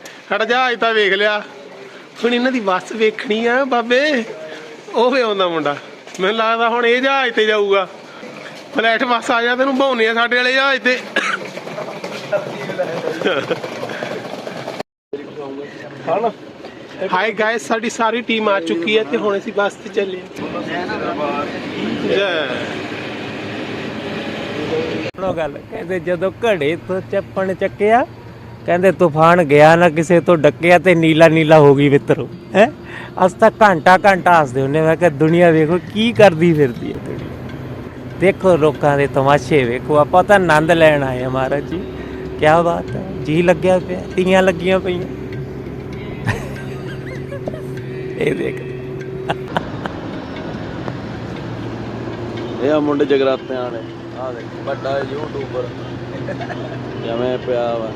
ਹੋ ਹੋ ਹਟ ਜਾ ਅੱਜ ਤਾਂ ਵੇਖ ਲਿਆ। ਹੁਣ ਇਹਨਾਂ ਦੀ ਬੱਸ ਵੇਖਣੀ ਆ ਬਾਬੇ। ਉਹ ਵੇ ਆਉਂਦਾ ਮੁੰਡਾ। ਮੈਨੂੰ ਲੱਗਦਾ ਹੁਣ ਇਹ ਜਹਾਜ਼ ਤੇ ਜਾਊਗਾ। ਫਲੈਟ ਬੱਸ ਆ ਜਾ ਤੈਨੂੰ ਭਾਉਨੇ ਆ ਸਾਡੇ ਵਾਲੇ ਜਹਾਜ਼ ਤੇ। ਹਣਾ ਹਾਈ ਗਾਇਸ ਸਾਡੀ ਸਾਰੀ ਟੀਮ ਆ ਚੁੱਕੀ ਹੈ ਤੇ ਹੁਣ ਅਸੀਂ ਬੱਸ ਤੇ ਚੱਲੇ ਜੈ। ਸੁਣੋ ਗੱਲ ਕਹਿੰਦੇ ਜਦੋਂ ਘੜੇ ਤੋਂ ਚੱਪਣ ਚੱਕਿਆ ਕਹਿੰਦੇ ਤੂਫਾਨ ਗਿਆ ਨਾ ਕਿਸੇ ਤੋਂ ਡੱਕਿਆ ਤੇ ਨੀਲਾ ਨੀਲਾ ਹੋ ਗਈ ਮਿੱਤਰੋ ਹੈ? ਅਸ ਤਾਂ ਘੰਟਾ ਘੰਟਾ ਹੱਸਦੇ ਹੁੰਨੇ ਮੈਂ ਕਿਹਾ, ਦੁਨੀਆ ਵੇਖੋ ਕੀ ਕਰਦੀ ਫਿਰਦੀ ਹੈ ਦੁਨੀਆ ਦੇਖੋ ਲੋਕਾਂ ਦੇ ਤਮਾਸ਼ੇ ਵੇਖੋ। ਆਪਾਂ ਤਾਂ ਆਨੰਦ ਲੈਣ ਆਏ ਆ ਮਹਾਰਾਜ ਜੀ। ਕੀ ਬਾਤ ਹੈ। ਜੀ ਲੱਗਿਆ ਪਿਆ। ਤੀਆਂ ਲੱਗੀਆਂ ਪਈਆਂ। ਇਹ ਦੇਖ। ਇਹ ਆ ਮੁੰਡੇ ਜਗਰਾਤਿਆਂ ਵਾਲੇ। ਆ ਦੇਖ, ਵੱਡਾ ਯੂਟਿਊਬਰ ਜਿਵੇਂ ਪਿਆ ਵਾ।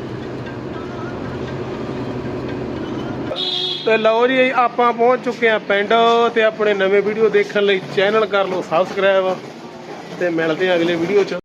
ਤੇ ਲਓ ਜੀ, ਆਪਾਂ ਪਹੁੰਚ ਚੁੱਕੇ ਆ ਪਿੰਡ ਤੇ ਆਪਣੇ ਨਵੇਂ ਵੀਡੀਓ ਦੇਖਣ ਲਈ ਚੈਨਲ ਕਰ ਲਓ ਸਬਸਕ੍ਰਾਈਬ ਤੇ ਮਿਲਦੇ ਆ ਅਗਲੇ ਵੀਡੀਓ ਚ।